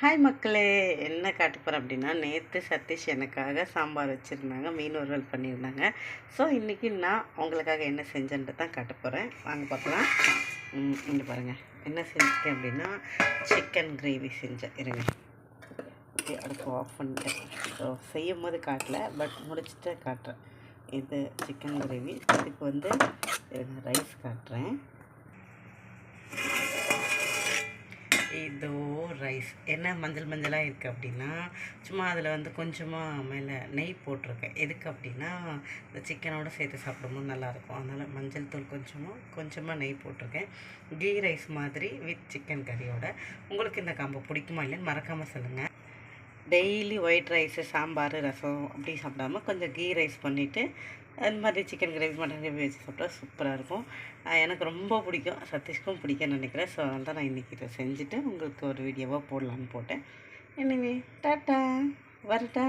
Hi மக்களே என்ன காட்ட போகிறேன் அப்படின்னா நேற்று சதீஷ் எனக்காக சாம்பார் வச்சுருந்தாங்க மீன் வறுவல் பண்ணியிருந்தாங்க. ஸோ இன்றைக்கி நான் உங்களுக்காக என்ன செஞ்சேன்ட்டு தான் காட்ட போகிறேன் வாங்க பார்க்கலாம். இங்கே பாருங்கள் என்ன செஞ்சேன் அப்படின்னா சிக்கன் கிரேவி செஞ்சேன். இருங்க. ஓகே அடுப்பு ஆஃப் பண்ணிட்டேன். ஸோ செய்யும் போது காட்டல பட் முடிச்சுட்டு காட்டுறேன். இது சிக்கன் கிரேவி இதுக்கு வந்து ரைஸ் காட்டுறேன். இதோ ரைஸ். என்ன மஞ்சள் மஞ்சளாக இருக்குது அப்படின்னா சும்மா அதில் வந்து கொஞ்சமாக மேலே நெய் போட்டிருக்கேன். எதுக்கு அப்படின்னா இந்த சிக்கனோடு சேர்த்து சாப்பிடும்போது நல்லாயிருக்கும். அதனால் மஞ்சள் தூள் கொஞ்சமாக கொஞ்சமாக நெய் போட்டிருக்கேன். கீ ரைஸ் மாதிரி வித் சிக்கன் கறியோட உங்களுக்கு இந்த காம்போ பிடிக்குமா இல்லைன்னு மறக்காமல் சொல்லுங்கள் daily white rice sambar rasam அப்படி சாப்பிடாம கொஞ்சம் கீ ரைஸ் பண்ணிவிட்டு அந்த மாதிரி சிக்கன் கிரேவி மட்டன் கிரேவி வச்சு சாப்பிட்டா சூப்பராக இருக்கும். எனக்கு ரொம்ப பிடிக்கும். சதீஷ்க்கும் பிடிக்கும்னு நினைக்கிறேன். ஸோ அதனால் தான் நான் இன்றைக்கி இதை செஞ்சுட்டு உங்களுக்கு ஒரு வீடியோவாக போடலான்னு போட்டேன். எனவே டாட்டா. வரட்டா.